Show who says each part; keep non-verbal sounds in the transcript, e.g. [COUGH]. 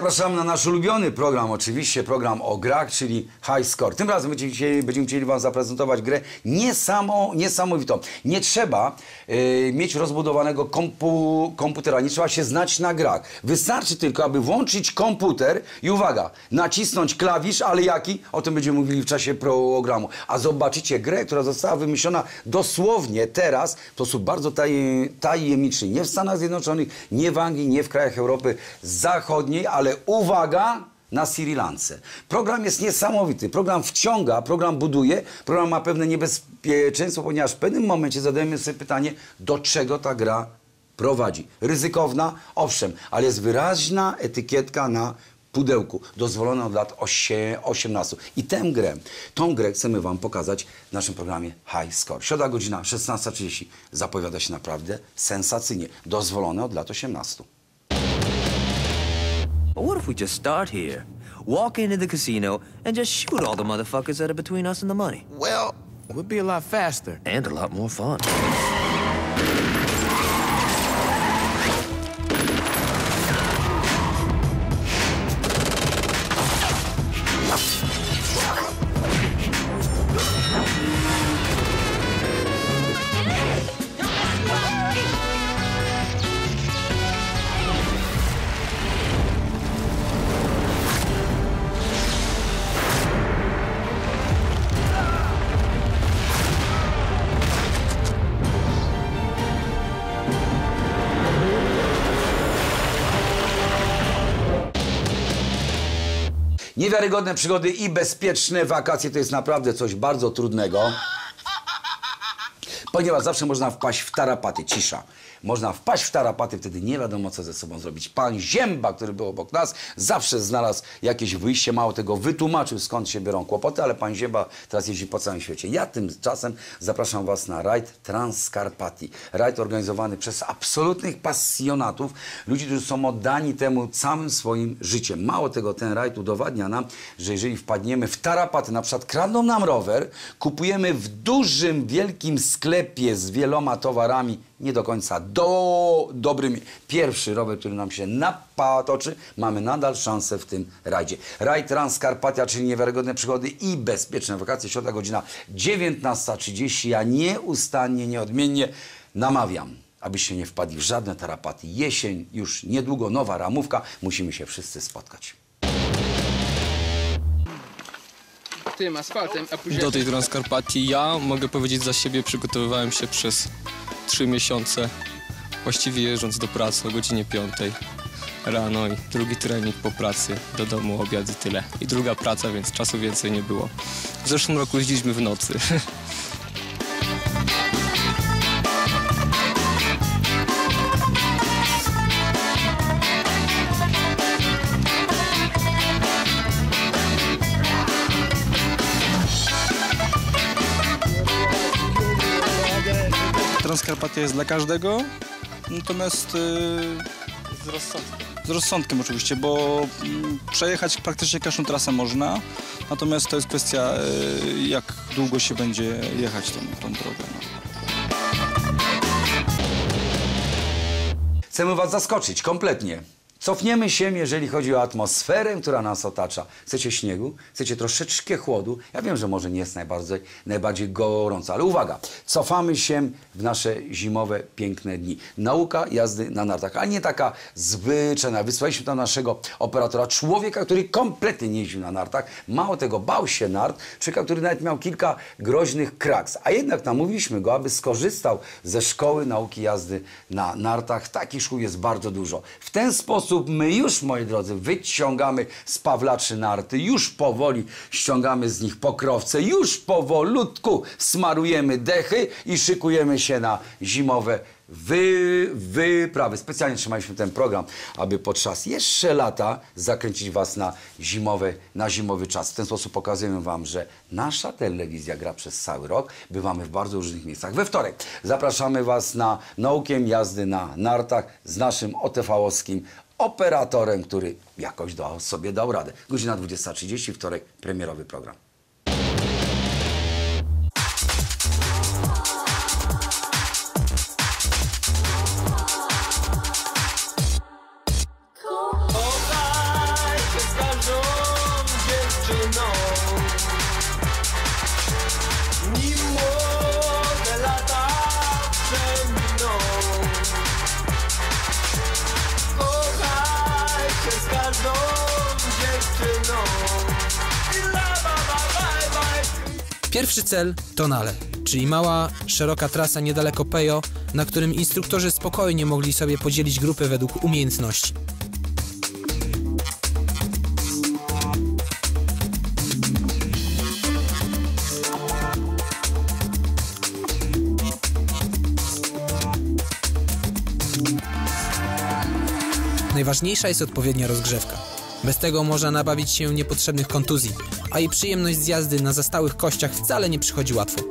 Speaker 1: zapraszamy na nasz ulubiony program, oczywiście program o grach, czyli High Score. Tym razem będziemy chcieli, będziemy chcieli Wam zaprezentować grę niesamo, niesamowitą. Nie trzeba y, mieć rozbudowanego kompu, komputera, nie trzeba się znać na grach. Wystarczy tylko, aby włączyć komputer i uwaga, nacisnąć klawisz, ale jaki? O tym będziemy mówili w czasie programu. A zobaczycie grę, która została wymyślona dosłownie teraz w sposób bardzo taj, tajemniczy. Nie w Stanach Zjednoczonych, nie w Anglii, nie w krajach Europy Zachodniej, ale uwaga, na Sri Lance. Program jest niesamowity. Program wciąga, program buduje, program ma pewne niebezpieczeństwo, ponieważ w pewnym momencie zadajemy sobie pytanie, do czego ta gra prowadzi. Ryzykowna, owszem, ale jest wyraźna etykietka na pudełku, dozwolona od lat osie- 18. I tę grę, tą grę chcemy Wam pokazać w naszym programie High Score. Środa godzina 16.30 zapowiada się naprawdę sensacyjnie. Dozwolone od lat 18.
Speaker 2: But what if we just start here, walk into the casino, and just shoot all the motherfuckers that are between us and the money?
Speaker 3: Well, it would be a lot faster.
Speaker 2: And a lot more fun.
Speaker 1: Niewiarygodne przygody i bezpieczne wakacje to jest naprawdę coś bardzo trudnego. Ponieważ zawsze można wpaść w tarapaty, cisza. Można wpaść w tarapaty, wtedy nie wiadomo, co ze sobą zrobić. Pan Zięba, który był obok nas, zawsze znalazł jakieś wyjście, mało tego wytłumaczył, skąd się biorą kłopoty, ale pan Zięba teraz jeździ po całym świecie. Ja tymczasem zapraszam was na rajd Transkarpatii. Rajd organizowany przez absolutnych pasjonatów, ludzi, którzy są oddani temu całym swoim życiem. Mało tego, ten rajd udowadnia nam, że jeżeli wpadniemy w tarapaty, na przykład kradną nam rower, kupujemy w dużym, wielkim sklepie z wieloma towarami, nie do końca do, dobrymi. Pierwszy rower, który nam się napatoczy, mamy nadal szansę w tym rajdzie. Rajd Transkarpatia, czyli niewiarygodne przygody i bezpieczne wakacje. Środa godzina 19.30. Ja nieustannie, nieodmiennie namawiam, abyście nie wpadli w żadne tarapaty. Jesień, już niedługo nowa ramówka. Musimy się wszyscy spotkać.
Speaker 4: Tym asfaltem, a później...
Speaker 5: Do tej Transkarpatii ja mogę powiedzieć za siebie, przygotowywałem się przez trzy miesiące, właściwie jeżdżąc do pracy o godzinie 5 rano i drugi trening po pracy, do domu obiad i tyle. I druga praca, więc czasu więcej nie było. W zeszłym roku jeździliśmy w nocy. [LAUGHS]
Speaker 6: Transkarpatia jest dla każdego, natomiast y,
Speaker 5: Z rozsądkiem.
Speaker 6: z rozsądkiem oczywiście, bo mm, przejechać praktycznie każdą trasę można, natomiast to jest kwestia y, jak długo się będzie jechać tą, tą drogę. No.
Speaker 1: Chcemy Was zaskoczyć kompletnie. Cofniemy się, jeżeli chodzi o atmosferę, która nas otacza. Chcecie śniegu? Chcecie troszeczkę chłodu? Ja wiem, że może nie jest najbardziej, najbardziej gorąco, ale uwaga, cofamy się w nasze zimowe, piękne dni. Nauka jazdy na nartach, ale nie taka zwyczajna. Wysłaliśmy tam naszego operatora, człowieka, który kompletnie nie jeździł na nartach. Mało tego, bał się nart, człowieka, który nawet miał kilka groźnych kraks. A jednak namówiliśmy go, aby skorzystał ze szkoły nauki jazdy na nartach. Takich szkół jest bardzo dużo. W ten sposób my już, moi drodzy, wyciągamy z pawlaczy narty, już powoli ściągamy z nich pokrowce, już powolutku smarujemy dechy i szykujemy się na zimowe wy, wyprawy. Specjalnie trzymaliśmy ten program, aby podczas jeszcze lata zakręcić Was na zimowy, na zimowy czas. W ten sposób pokazujemy Wam, że nasza telewizja gra przez cały rok. Bywamy w bardzo różnych miejscach. We wtorek zapraszamy Was na naukę jazdy na nartach z naszym OTV-owskim operatorem, który jakoś sobie dał radę. Godzina 20.30, wtorek, premierowy program.
Speaker 7: Pierwszy cel Tonale, czyli mała, szeroka trasa niedaleko Pejo, na którym instruktorzy spokojnie mogli sobie podzielić grupy według umiejętności. Najważniejsza jest odpowiednia rozgrzewka. Bez tego można nabawić się niepotrzebnych kontuzji, a i przyjemność z jazdy na zastałych kościach wcale nie przychodzi łatwo.